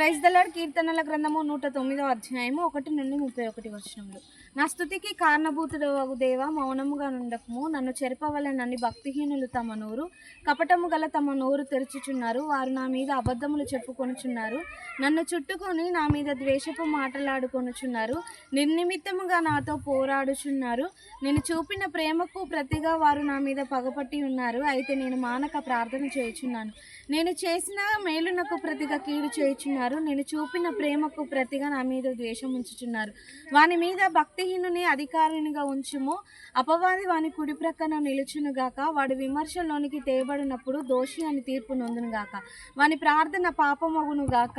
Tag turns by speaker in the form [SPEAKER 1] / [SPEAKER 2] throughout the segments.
[SPEAKER 1] Praise కీర్తనల గ్రంథము నూట తొమ్మిదో అధ్యాయము ఒకటి నుండి ముప్పై ఒకటి వచ్చినప్పుడు నా స్థుతికి కారణభూతుడు దేవ మౌనముగా నుండకము. నన్ను చెరపవలనని భక్తిహీనులు తమ నోరు. కపటము గల తమ నోరు తెరుచుచున్నారు. వారు నా మీద అబద్ధములు చెప్పుకొనుచున్నారు. నన్ను చుట్టుకొని నా మీద ద్వేషపు మాటలాడుకొనుచున్నారు. నిర్నిమిత్తముగా నాతో పోరాడుచున్నారు. నేను చూపిన ప్రేమకు ప్రతిగా వారు నా మీద పగపట్టి ఉన్నారు. అయితే నేను మానక ప్రార్థన చేయుచున్నాను. నేను చేసిన మేలునకు ప్రతిగా కీడు చేయుచున్నారు. నేను చూపిన ప్రేమకు ప్రతిగా నా మీద ద్వేషం ఉంచుచున్నారు. వాని మీద భక్తి భక్తిహీనుని అధికారినిగా ఉంచుము. అపవాది వాని కుడి ప్రక్కన నిలుచునుగాక వాడి విమర్శలోనికి తేబడినప్పుడు దోషి అని తీర్పు నొందునుగాక వాని ప్రార్థన పాపమగునుగాక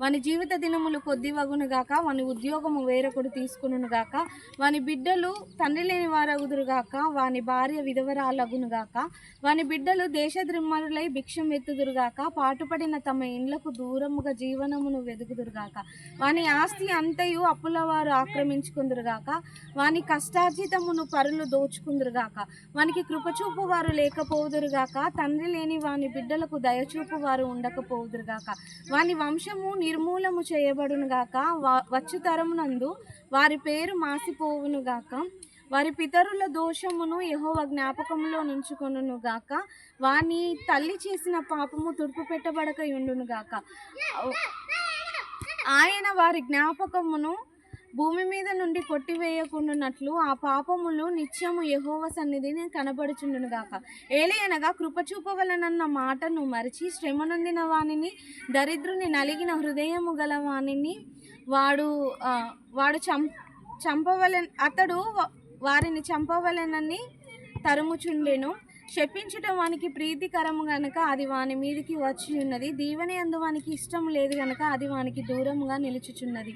[SPEAKER 1] వాని జీవిత దినములు కొద్దివగునుగాక వాని ఉద్యోగము వేరొకడు తీసుకునుగాక వాని బిడ్డలు తండ్రి లేని వారగుదురుగాక వాని భార్య విధవరాలగునుగాక వాని బిడ్డలు దేశద్రిమ్మరులై భిక్షం ఎత్తుదురుగాక పాటుపడిన తమ ఇండ్లకు దూరముగా జీవనమును వెదుకుదురుగాక వాని ఆస్తి అంతయు అప్పుల వారు ఆక్రమించుకుందురుగాక వాని కష్టార్జితమును పరులు దోచుకుందురుగాక వానికి కృపచూపు వారు లేకపోదురుగాక తండ్రి లేని వాని బిడ్డలకు దయచూపు వారు ఉండకపోదురుగాక వాని వంశము నిర్మూలము చేయబడునుగాక గాక. వచ్చు తరమునందు వారి పేరు మాసిపోవునుగాక వారి పితరుల దోషమును యహోవ జ్ఞాపకంలో నుంచుకొనును గాక. వాని తల్లి చేసిన పాపము తుడుపు పెట్టబడక ఉండునుగాక ఆయన వారి జ్ఞాపకమును భూమి మీద నుండి కొట్టివేయకుండానట్లు ఆ పాపములు నిత్యము యహోవ సన్నిధిని కనబడుచుండునుగాక గాక. అనగా కృపచూపవలనన్న మాటను మరిచి శ్రమనొందిన వాణిని వానిని దరిద్రుని నలిగిన హృదయము గల వానిని వాడు వాడు చం చంపవలన అతడు వారిని చంపవలెనని తరుముచుండెను. శపించటం వానికి ప్రీతికరము గనక అది వాని మీదికి వచ్చి ఉన్నది దీవెన ఎందు వానికి ఇష్టం లేదు గనక అది వానికి దూరముగా నిలుచుచున్నది.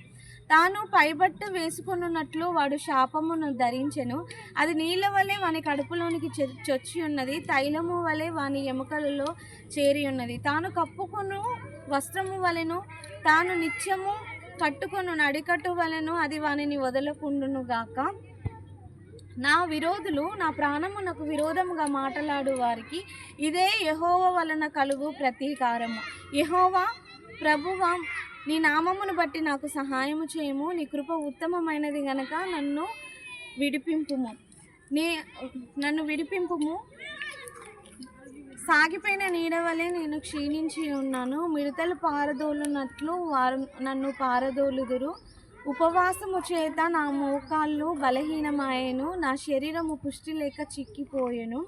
[SPEAKER 1] తాను పైబట్టు వేసుకొనున్నట్లు వాడు శాపమును ధరించెను. అది నీళ్ళ వలె వాని కడుపులోనికి చొచ్చి ఉన్నది తైలము వలె వాని ఎముకలలో చేరి ఉన్నది. తాను కప్పుకొను వస్త్రము వలెను తాను నిత్యము కట్టుకొను నడికట్టు వలెను అది వానిని వదలకుండును గాక. నా విరోధులు నా ప్రాణమునకు విరోధముగా మాటలాడు వారికి ఇదే యహోవ వలన కలుగు ప్రతీకారము. యహోవా ప్రభువా నీ నామమును బట్టి నాకు సహాయము చేయము నీ కృప ఉత్తమమైనది గనక నన్ను విడిపింపుము. నీ నన్ను విడిపింపుము. సాగిపోయిన నీడ వలె నేను క్షీణించి ఉన్నాను. మిడతలు పారదోలునట్లు వారు నన్ను పారదోలుదురు. ఉపవాసము చేత నా మోకాళ్ళు బలహీనమాయను నా శరీరము పుష్టి లేక చిక్కిపోయెను.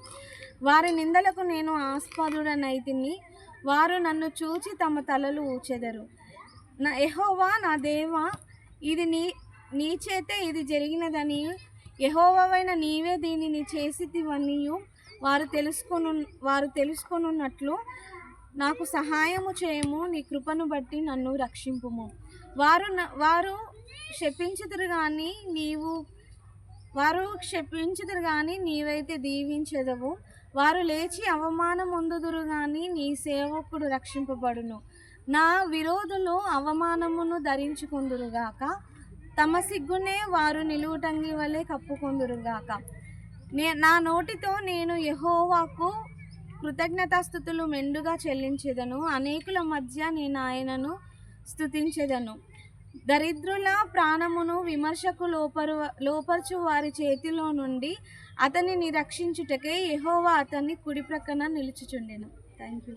[SPEAKER 1] వారి నిందలకు నేను ఆస్పదుడనైతిని వారు నన్ను చూచి తమ తలలు ఊచెదరు. నా ఎహోవా నా దేవా ఇది నీ నీ చేతే ఇది జరిగినదని యహోవైన నీవే దీనిని చేసితివనియు వారు తెలుసుకొను వారు తెలుసుకొనున్నట్లు నాకు సహాయము చేయము నీ కృపను బట్టి నన్ను రక్షింపుము. వారు న- వారు శపించుదురు కానీ నీవు వారు క్షపించుదురు కానీ నీవైతే దీవించదవు. వారు లేచి అవమానం పొందుదురు కానీ నీ సేవకుడు రక్షింపబడును. నా విరోధులు అవమానమును ధరించుకుందురుగాక. తమ సిగ్గునే వారు నిలువుటంగి వలె కప్పుకొందురుగాక. నే నా నోటితో నేను యహోవాకు కృతజ్ఞతాస్థుతులు మెండుగా చెల్లించేదను. అనేకుల మధ్య నేను ఆయనను స్తుతించెదను. దరిద్రుల ప్రాణమును విమర్శకు లోపరు లోపరచు వారి చేతిలో నుండి అతనిని రక్షించుటకే యహోవా అతన్ని కుడి ప్రక్కన నిలుచుచుండెను. Thank you